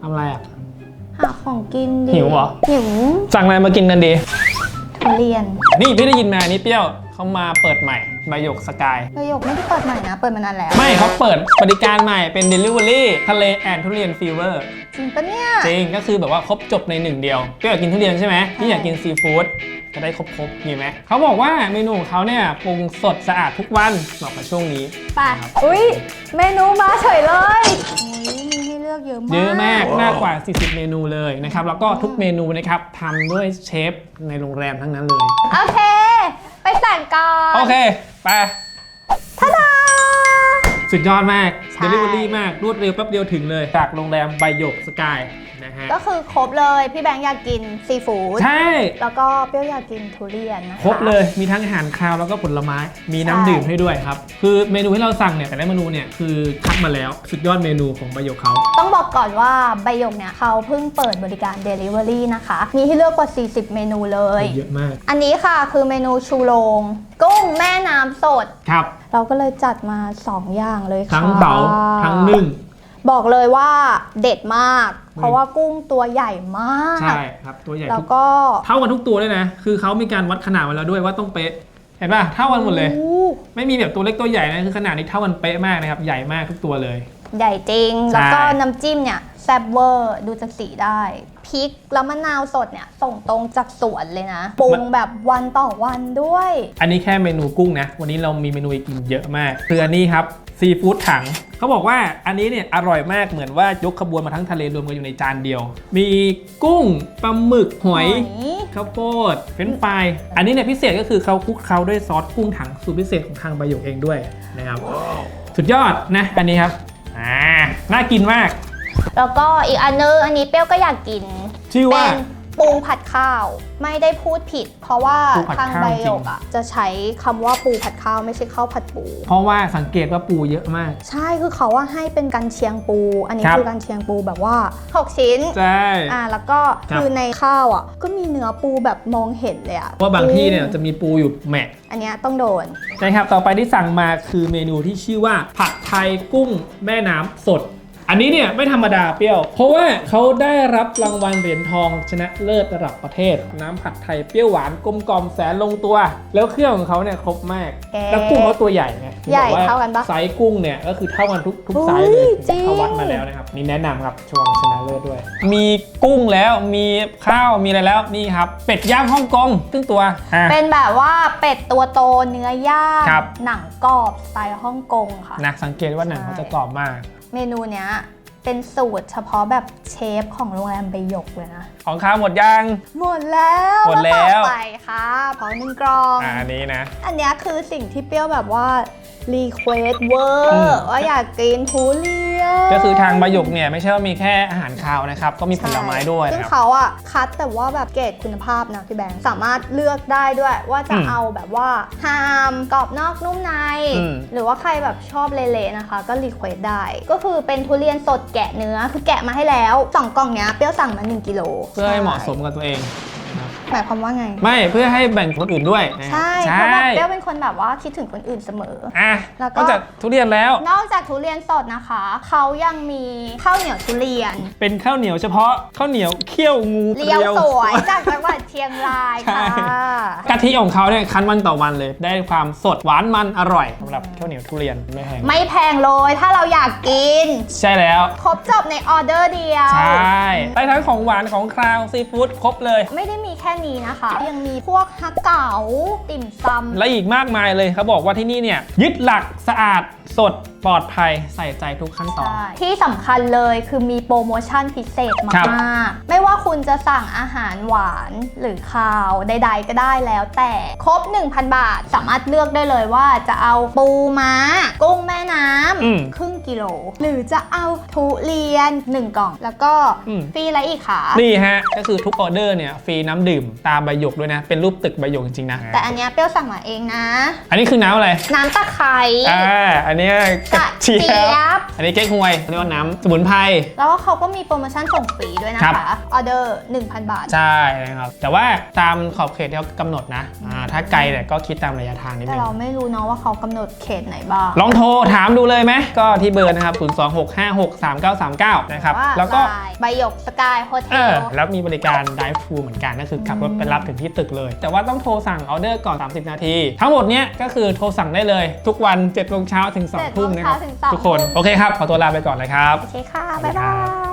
ทำอะไรอะ หาของกินดิหิวเหรอ หิวสั่งอะไรมากินกันดี ทุเรียนนี่พี่ได้ยินมานี่เปรี้ยวเขามาเปิดใหม่ใบหยกสกาย ประโยคไม่ได้เปิดใหม่นะ เปิดมานานแล้วไม่เขาเปิดบริการใหม่เป็น Delivery ทะเลแอนทุเรียนฟีเวอร์ จริงปะเนี่ย จริงก็คือแบบว่าครบจบในหนึ่งเดียวเปรี้ยวอยากกินทุเรียนใช่ไหมพี่อยากกินซีฟู้ดจะได้ครบครบๆมีไหมเขาบอกว่าเมนูของเขาเนี่ยปรุงสดสะอาดทุกวันเหมาะกับช่วงนี้ ไปครับอุ้ยเมนูมาเฉยเลยอุ้ยมีให้เลือกเยอะมาก เยอะมากมากกว่า 40 เมนูเลยนะครับ แล้วก็ทุกเมนูนะครับทำด้วยเชฟในโรงแรมทั้งนั้นเลย โอเค ไปสั่งก่อน โอเค ไปท่าดา สุดยอดมากใช่ Delivery มาก รวดเร็วแป๊บเดียวถึงเลย จากโรงแรมใบหยกสกายนะฮะ ก็คือครบเลยพี่แบงค์อยากกินซีฟู้ดใช่ แล้วก็เปรี้ยวอยากกินทุเรียนนะคะ ครบเลยมีทั้งอาหารคาวแล้วก็ผลไม้มีน้ำใช่ดื่มให้ด้วยครับ คือเมนูที่เราสั่งเนี่ยแต่ละเมนูเนี่ยคือคัดมาแล้วสุดยอดเมนูของใบหยกเขา ต้องบอกก่อนว่าใบหยกเนี่ยเขาเพิ่งเปิดบริการ Delivery นะคะ มีให้เลือกกว่า 40 เมนูเลย เยอะมากอันนี้ค่ะคือเมนูชูโรง กุ้งแม่น้ำสด ครับ เราก็เลยจัดมา2อย่างเลยค่ะ ทั้งเบาทั้งนึ่ง บอกเลยว่าเด็ดมาก เพราะว่ากุ้งตัวใหญ่มาก ใช่ครับตัวใหญ่แล้วทุกก็เท่ากันทุกตัวเลยนะ คือเขามีการวัดขนาดมาแล้วด้วยว่าต้องเป๊ะ เห็นป่ะเท่ากันหมดเลยโอ้ไม่มีแบบตัวเล็กตัวใหญ่นะคือขนาดนี้เท่ากันเป๊ะมากนะครับ ใหญ่มากทุกตัวเลย ใหญ่จริงใช่แล้วก็น้ำจิ้มเนี่ยแซ่บเวอร์ดูจากสีได้พริกแล้วมะนาวสดเนี่ยส่งตรงจากสวนเลยนะปรุงแบบวันต่อวันด้วย อันนี้แค่เมนูกุ้งนะ วันนี้เรามีเมนูอีกเยอะมากคืออันนี้ครับซีฟู้ดถังเขาบอกว่าอันนี้เนี่ยอร่อยมากเหมือนว่ายกขบวนมาทั้งทะเลรวมกันอยู่ในจานเดียว มีกุ้งปลาหมึกหอยข้าวโพดเฟรนช์ฟรายอันนี้เนี่ยพิเศษก็คือเขาคลุกเคล้าด้วยซอสกุ้งถังสูตรพิเศษของทางใบหยกเองด้วยนะครับสุดยอดนะอันนี้ครับ อ่าน่ากินมาก แล้วก็อีกอันนึงอันนี้เปรี้ยวก็อยากกินชื่อว่าเป็น ปูผัดข้าวไม่ได้พูดผิด เพราะว่าปูผัดทางข้าวใบจริงหยกอะจะใช้คำว่าปูผัดข้าวไม่ใช่ข้าวผัดปู เพราะว่าสังเกตว่าปูเยอะมาก ใช่คือเขาว่าให้เป็นกันเชียงปู อันนี้ครับ คือกันเชียงปูแบบว่า6ชิ้นใช่ อ่าแล้วก็ครับ คือในข้าวอะก็มีเนื้อปูแบบมองเห็นเลยอะว่าบางที่เนี่ยจะมีปูอยู่แหมะอันเนี้ยต้องโดนใช่ครับ ต่อไปที่สั่งมาคือเมนูที่ชื่อว่า ผัดไทยกุ้งแม่น้ำสด อันนี้เนี่ยไม่ธรรมดาเปรี้ยว เพราะว่าเขาได้รับรางวัลเหรียญทองชนะเลิศระดับประเทศ น้ำผัดไทยเปรี้ยวหวานกลมกล่อมแสนลงตัว แล้วเครื่องของเขาเนี่ยครบมาก แกแล้วกุ้งเขาตัวใหญ่ไงใหญ่บอกว่เท่ากันปะไซส์กุ้งเนี่ยก็คือเท่ากันทุกทุกเฮ้ยไซส์เลยจริง เขาวัดมาแล้วนะครับนี่แนะนำครับชวงชนะเลิศด้วย มีกุ้งแล้วมีข้าวมีอะไรแล้วนี่ครับ เป็ดย่างฮ่องกงครึ่งตัวอะ เป็นแบบว่าเป็ดตัวโตเนื้อย่างครับ หนังกรอบสไตล์ฮ่องกงค่ะ นะสังเกตว่าหนังเขาจะกรอบมาก เมนูเนี้ยเป็นสูตรเฉพาะแบบเชฟของโรงแรมใบหยกเลยนะ ของข้าวหมดยัง หมดแล้วหมดแล้ว ต่อไปค่ะเผาหนึ่งกรอง อ่าอันนี้นะ อันเนี้ยคือสิ่งที่เปรี้ยวแบบว่ารีเควสเวออืมร์ว่าอยากกินทุเรียน ก็คือทางบะหยกเนี่ยไม่ใช่ว่ามีแค่อาหารคาวนะครับ ก็มีผลไม้ด้วยซึ่งนะครับ เขาอะคัดแต่ว่าแบบเกรดคุณภาพนะพี่แบงค์สามารถเลือกได้ด้วย ว่าจะอืมเอาแบบว่าฮามกรอบนอกนุ่มใน อืม หรือว่าใครแบบชอบเละๆนะคะ ก็รีเควสได้ ก็คือเป็นทุเรียนสดแกะเนื้อคือแกะมาให้แล้วสองกล่องเนี้ยเปรี้ยวสั่งมา 1กิโลเพื่อให้เหมาะสมกับตัวเองนะครับ หมายความว่าไง ไม่เพื่อให้แบ่งคนอื่นด้วยนะใช่ใชเพราะว่า่เปรี้ยวเป็นคนแบบว่าคิดถึงคนอื่นเสมออะแล้วก็นอกจากทุเรียนแล้ว นอกจากทุเรียนสดนะคะ เขายังมีข้าวเหนียวทุเรียน เป็นข้าวเหนียวเฉพาะข้าวเหนียวเคี่ยวงูเลียวสวยจากจังหวัดเชียงรายค่ะใช่กะทิของเขาเนี่ยคั้นวันต่อวันเลย ได้ความสดหวานมันอร่อยสำหรับข้าวเหนียวทุเรียนไม่แพงไม่แพงเลยถ้าเราอยากกิน ใช่แล้ว ครบจบในออเดอร์เดียว ใช่ ได้ทั้งของหวานของคาวซีฟู้ดครบเลย ไม่ได้มีแค่นี้นะคะ ยังมีพวกฮักเก๋าติ่มซำและอีกมากมายเลยเขาบอกว่าที่นี่เนี่ยยึดหลักสะอาดสดปลอดภัยใส่ใจทุกขั้นตอนใช่ที่สำคัญเลยคือมีโปรโมชั่นพิเศษครับมากๆ ไม่ว่าคุณจะสั่งอาหารหวานหรือคาวใด ๆ ก็ได้แล้ว แต่ครบ 1,000 บาทสามารถเลือกได้เลยว่าจะเอาปูม้า กุ้งแม่น้อืมำครึ่งกิโล หรือจะเอาทุเรียน 1 กล่อง แล้วก็อืมฟรีอะไรอีกคะนี่ฮะ ก็คือทุกออเดอร์เนี่ยฟรีน้ำดื่มตามใบหยกด้วยนะ เป็นรูปตึกใบหยกจริงๆนะ แต่อันเนี้ยเปรี้ยวสั่งมาเองนะ อันนี้คือน้ำอะไร น้ำตะไคร้อ่าอันเนี้ยกกระระเทีเจี๊ยยบบอันนี้เก๊กฮวยเรียกว่าน้ำสมุนไพรแล้วก็เขาก็มีโปรโมชั่นส่งฟรีด้วยนะครัคะบออเดอร์อร์ 1,000 บาท ใช่นะครับแต่ว่าตามขอบเขตที่เขากำหนดนะอ่า ถ้าไกลเนี่ยก็คิดตามระยะทางนิดแต่นึง เราไม่รู้เนาะว่าเขากำหนดเขตไหนบ้าง ลองโทรถามดูเลยไหมก็ที่เบอร์นะครับ 026563939 นะครับว่าแล้วก็ลายใบหยกสกายโฮเทเอล อแล้วมีบริการ drive thru เหมือนกันก็คือขับรถไปรับถึงที่ตึกเลย แต่ว่าต้องโทรสั่งออเดอร์ก่อน 30 นาที ทั้งหมดเนี้ยก็คือโทรสั่งได้เลย ทุกวัน7โมงเช้าถึง2ทุ่มนะครับ 7โมงเช้าถึง2ทุกคนทุ่มโอเคครับ ขอตัวลาไปก่อนเลยครับ โอเคค่ะสวับ๊าสยดีบาครับย